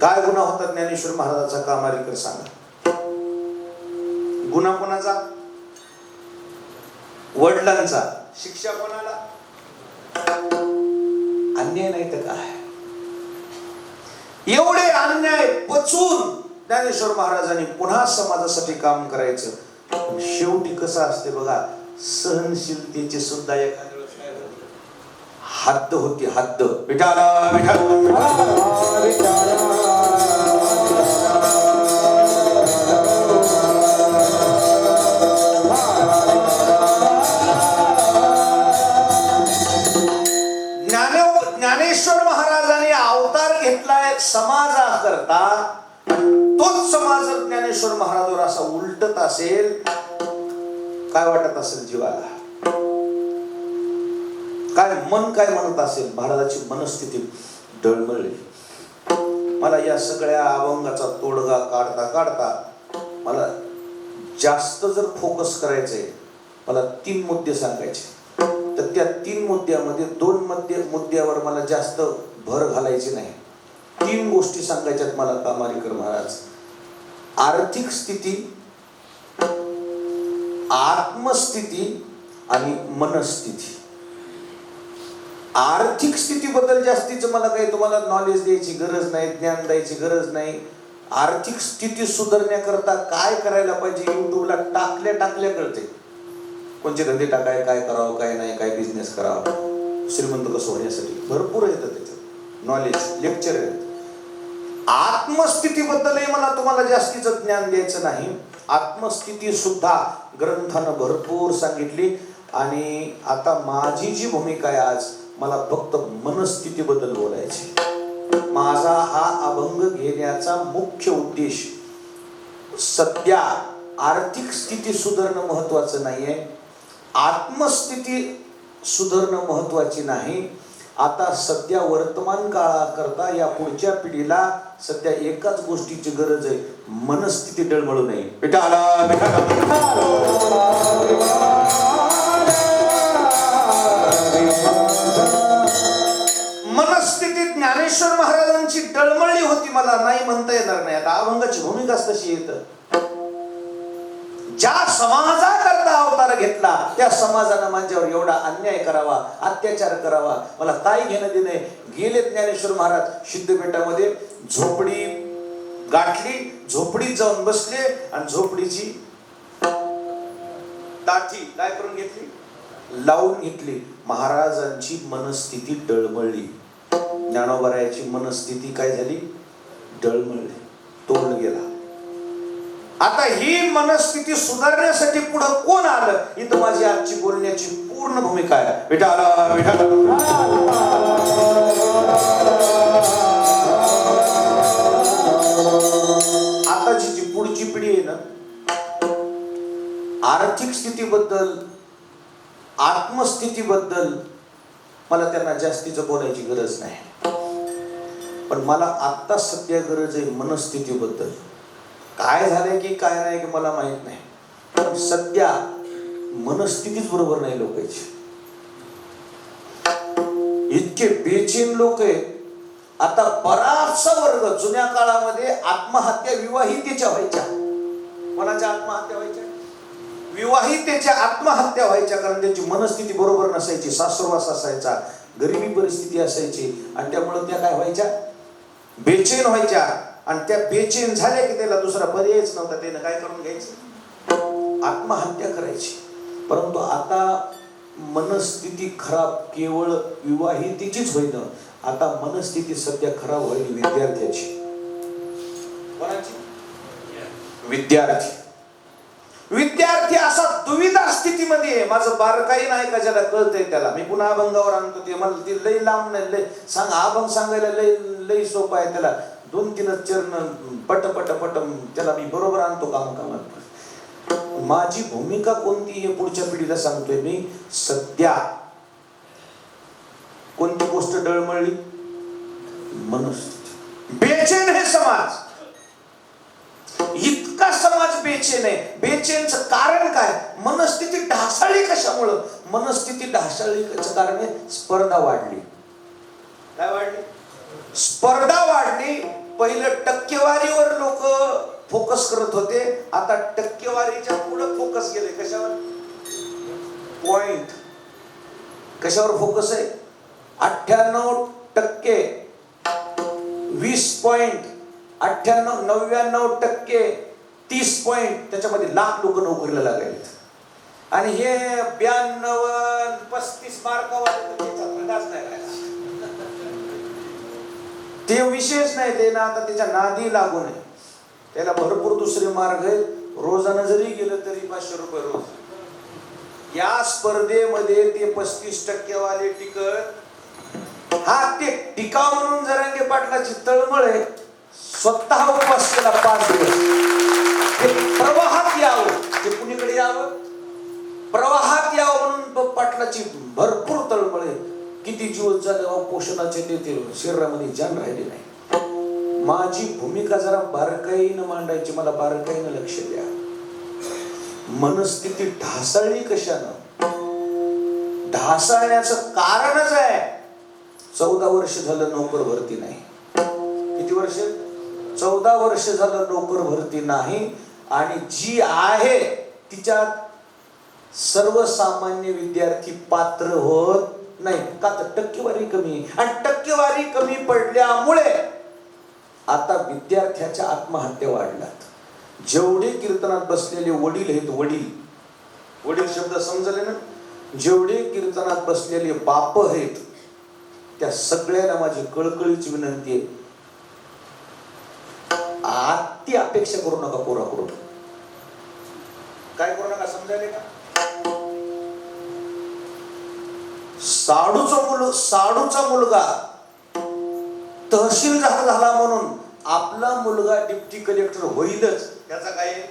काय गुन्हा होता ज्ञानेश्वर महाराजाचा कामारीकर सांगा? गुन्हा कोणाचा? वडिलांचा. शिक्षा कोणाला? अन्याय नाही तर काय? एवढे अन्याय पचून ज्ञानेश्वर महाराजांनी पुन्हा समाजासाठी काम करायचं. शेवटी कसं असते बघा सहनशीलतेचे सुद्धा एक हद्द होती हद्द. विठाला ज्ञान ज्ञानेश्वर महाराजांनी अवतार घेतलाय समाजाकरता. तोच समाज ज्ञानेश्वर महाराजांवर असा उलटत असेल काय वाटत असेल जीवाला? काय मन काय म्हणत असेल महाराजाची मनस्थिती डळमळली मला या सगळ्या अभंगाचा तोडगा काढता काढता मला जास्त जर फोकस करायचंय मला तीन मुद्दे सांगायचे. तर त्या तीन मुद्द्यामध्ये दोन मध्ये मुद्द्यावर मला जास्त भर घालायची नाही. तीन गोष्टी सांगायच्यात मला कामारीकर महाराज. आर्थिक स्थिती आत्मस्थिती आणि मनस्थिती. आर्थिक स्थितीबद्दल जास्तीचं मला काही तुम्हाला नॉलेज द्यायची गरज नाही ज्ञान द्यायची गरज नाही. आर्थिक स्थिती सुधारण्याकरता काय करायला पाहिजे? युट्यूबला टाकल्या टाकल्या कळते. कोणते धंदे टाकाय काय करावं काय नाही काय बिझनेस करावा? श्रीमंत कसं होण्यासाठी? भरपूर येतं त्याच्यात. नॉलेज लेक्चर आहेत आत्मस्थितीबद्दलही मला तुम्हाला जास्तीचं ज्ञान द्यायचं नाही. आत्मस्थिती सुद्धा ग्रंथानं भरपूर सांगितली. आणि आता माझी जी भूमिका आहे आज मला फक्त मनस्थितीबद्दल बोलायची. माझा हा अभंग घेण्याचा मुख्य उद्देश सध्या आर्थिक स्थिती सुधारणं महत्वाचं नाहीये आत्मस्थिती सुधारणं महत्वाची नाही. आता सध्या वर्तमान काळाकरता या पुढच्या पिढीला सध्या एकाच गोष्टीची गरज आहे मनस्थिती डळमळू नये. पिठाला मनस्थिती ज्ञानेश्वर महाराजांची डळमळली होती मला नाही म्हणता येणार नाही. आता अभंगाची भूमिकाच तशी येत ज्या समाजाकरता अवतार घेतला त्या समाजानं माझ्यावर एवढा अन्याय करावा अत्याचार करावा. मला काय घेणं देणे गेले ज्ञानेश्वर महाराज सिद्धपीठामध्ये झोपडी गाठली झोपडीत जाऊन बसले आणि झोपडीची दाठी काय करून घेतली? लावून घेतली. महाराजांची मनस्थिती डळमळली ज्ञानोबरायाची मनस्थिती काय झाली? डळमळली तोंड गेला. आता ही मनस्थिती सुधारण्यासाठी पुढे कोण आलं? इथं माझी आजची बोलण्याची पूर्ण भूमिका आहे. विठाला विठाला आताची जी पुढची पिढी आहे ना आर्थिक स्थितीबद्दल आत्मस्थितीबद्दल मला त्यांना जास्तीचं बोलायची गरज नाही. पण मला आत्ता सध्या गरज आहे मनस्थितीबद्दल. काय झालंय की काय नाही की मला माहीत नाही. पण सध्या मनस्थितीच बरोबर नाही लोकांची. इतके बेचीन लोक आहेत. आता बराचसा वर्ग जुन्या काळामध्ये आत्महत्या विवाहितेच्या व्हायच्या. कोणाच्या आत्महत्या व्हायच्या? विवाहितेच्या आत्महत्या व्हायच्या कारण त्यांची मनस्थिती बरोबर नसायची सासरवास असायचा गरिबी परिस्थिती असायची आणि त्यामुळे त्या काय व्हायच्या? बेचैन व्हायच्या. आणि त्या बेचैन झाल्या की त्याला दुसरा पर्यायच नव्हता. त्यानं काय करून घ्यायचं? आत्महत्या करायची. परंतु आता मनस्थिती खराब केवळ विवाहितेचीच होईन आता मनस्थिती सध्या खराब होईल विद्यार्थ्याची. कोणाची? विद्यार्थी. विद्यार्थी असा दुविधा स्थितीमध्ये आहे. माझं बारकाई नाही का ज्याला कळतंय त्याला. मी पुन्हा अभंगावर आणतो ते. मला ती लई लांब नाही लय सांग अभंग सांगायला लई लई सोपं आहे त्याला. दोन तीनच चरण पट पट पट त्याला मी बरोबर आणतो काम कामात माझी भूमिका कोणती हे पुढच्या पिढीला सांगतोय मी. सध्या कोणती गोष्ट डळमळली? मनुष्य. बेचेन हे समाज. बेचेन आहे. बेचैनचं कारण काय? मनस्थिती ढासळली कशामुळं? मनस्थिती ढासळलीचं कारण आहे स्पर्धा वाढली. काय वाढली? स्पर्धा वाढली. पहिलं टक्केवारीवर लोक फोकस करत होते. आता टक्केवारीच्या पुढे फोकस गेले कशावर? पॉइंट कशावर फोकस आहे? अठ्ठ्याण्णव टक्के. वीस पॉइंट अठ्ठ्याण्णव नव्याण्णव टक्के. तीस पॉईंट त्याच्यामध्ये लाख लोक नोकरीला लागलेत आणि हे ब्याण्णव पस्तीस मार्कावर नाही ते विशेष नाही ते ना आता त्याच्या नादी लागू नये. त्याला भरपूर दुसरे मार्ग आहेत. रोजानं जरी गेलं तरी पाचशे रुपये रोज. या स्पर्धेमध्ये ते पस्तीस टक्केवाले टिकत. हा ते टिकाव म्हणून जरांगे पाटलाची तळमळ आहे. स्वतः उपवास केला पाच दिवस. ते प्रवाहात यावं ते कुणीकडे यावं? प्रवाहात यावं म्हणून पाटलाची भरपूर तळमळ. आहे किती जीवन झाले पोषणाचे नेते शरीरामध्ये जान राहिले नाही. माझी भूमिका जरा बारकाईनं मांडायची मला बारकाईनं लक्ष द्या. मनस्थिती ढासळली कशानं? ढासळण्याचं कारणच आहे. चौदा वर्ष झालं नोकर भरती नाही. किती वर्ष? चौदा वर्ष झालं नोकर भरती नाही. आणि जी आहे तिच्यात सर्वसामान्य विद्यार्थी पात्र होत नाही. का तर टक्केवारी कमी. आणि टक्केवारी कमी पडल्यामुळे आता विद्यार्थ्याच्या आत्महत्या वाढल्यात. जेवढे कीर्तनात बसलेले वडील आहेत वडील. वडील शब्द समजले ना? जेवढे कीर्तनात बसलेले बाप आहेत त्या सगळ्यांना माझी कळकळीची विनंती आहे. आत्ती अपेक्षा करू नका पोराकडून काय करू नका समजायले का? साडूचा मुल साडूचा मुलगा तहसीलदार झाला म्हणून आपला मुलगा डिप्टी कलेक्टर होईलच त्याचा काय आहे?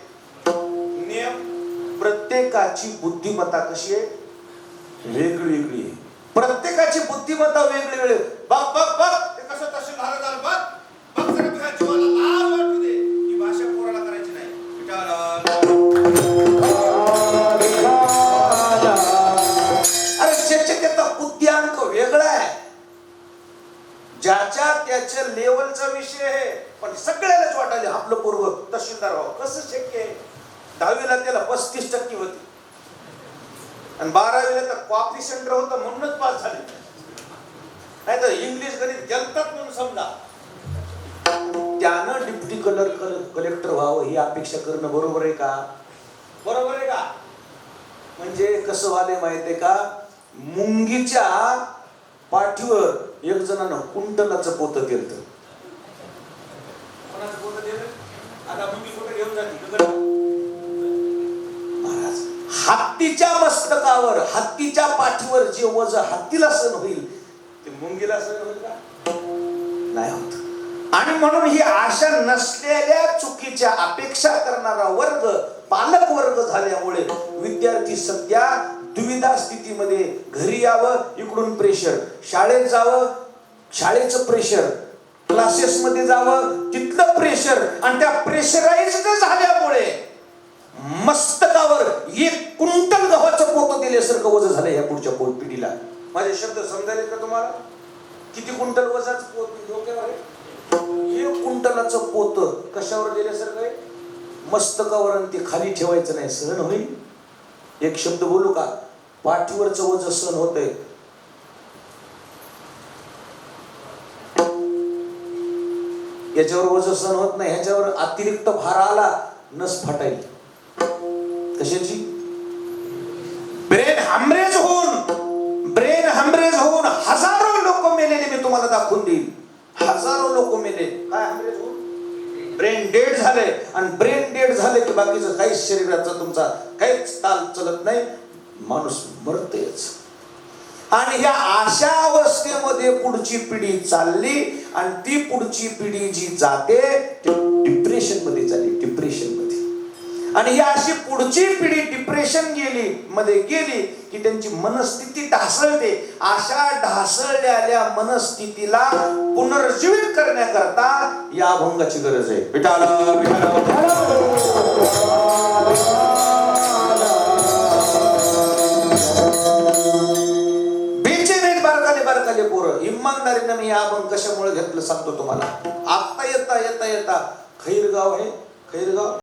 नियम प्रत्येकाची बुद्धिमत्ता कशी आहे? वेगळी आहे. प्रत्येकाची बुद्धिमत्ता वेगळी वेगळी बघ बघ बघ तहसीलदार व्हावं कसं शक्य आहे दहावीला त्याला पस्तीस टक्के होती. आणि बारावीला तर कॉपी सेंटर होतं म्हणूनच पास झाले. नाही तर इंग्लिश गणित जलतात म्हणून समजा. त्यानं डिप्टी कलर कलेक्टर व्हावं ही अपेक्षा करणं बरोबर आहे का? बरोबर आहे का? म्हणजे कसं वाले माहितीये का? मुंगीच्या पाठीवर एक जणानं कुंटलाचं पोत केलं हत्तीच्या मस्तकावर हत्तीच्या पाठीवर जे वज हत्तीला सण होईल ते मुंगीला सण होईल का? नाही होत. आणि म्हणून ही आशा नसलेल्या चुकीच्या अपेक्षा करणारा वर्ग पालक वर्ग झाल्यामुळे विद्यार्थी सध्या दुविधा स्थितीमध्ये घरी यावं इकडून प्रेशर शाळेत जावं शाळेचं प्रेशर क्लासेस मध्ये जावं तिथलं प्रेशर आणि त्या प्रेशराईज झाल्यामुळे मस्तकावर एक कुंटल गव्हाचं पोत दिल्यासारखं वजन झालं या पुढच्या पोट पिढीला. माझे शब्द समजायले का तुम्हाला? किती कुंटल वजाचं पोत डोक्यावर आहे? एक कुंटलाचं पोत कशावर दिल्यासारखं आहे? मस्तकावर आणि ते खाली ठेवायचं नाही सहन होईल. एक शब्द बोलू का? पाठीवरचं वजन सहन होत आहे याच्यावर वजन सहन होत नाही ह्याच्यावर अतिरिक्त भार आला नस फाटाईल कशाची ब्रेन हॅमरेज होऊन ब्रेन हॅमरेज होऊन हजारो लोक मेलेले मी तुम्हाला दाखवून देईल हजारो लोक मेले काय हॅमरेज होऊन? ब्रेन डेड झाले. आणि ब्रेन डेड झाले की बाकीचं काहीच शरीराचा तुमचा काहीच ताल चलत नाही. माणूस मरतेच. आणि या अशा अवस्थेमध्ये पुढची पिढी चालली आणि ती पुढची पिढी जी जाते ती डिप्रेशनमध्ये चालली. आणि ही अशी पुढची पिढी डिप्रेशन गेली मध्ये गेली की त्यांची मनस्थिती ढासळते. अशा ढासळलेल्या मनस्थितीला पुनर्जीवित करण्याकरता या अभंगाची गरज आहे. विठाला बेचैन बारकाले बारकाले पोरं. इमानदारीनं मी हे अभंग कशामुळे घेतलं सांगतो तुम्हाला. आता येता येता येता. खैरगाव आहे खैरगाव.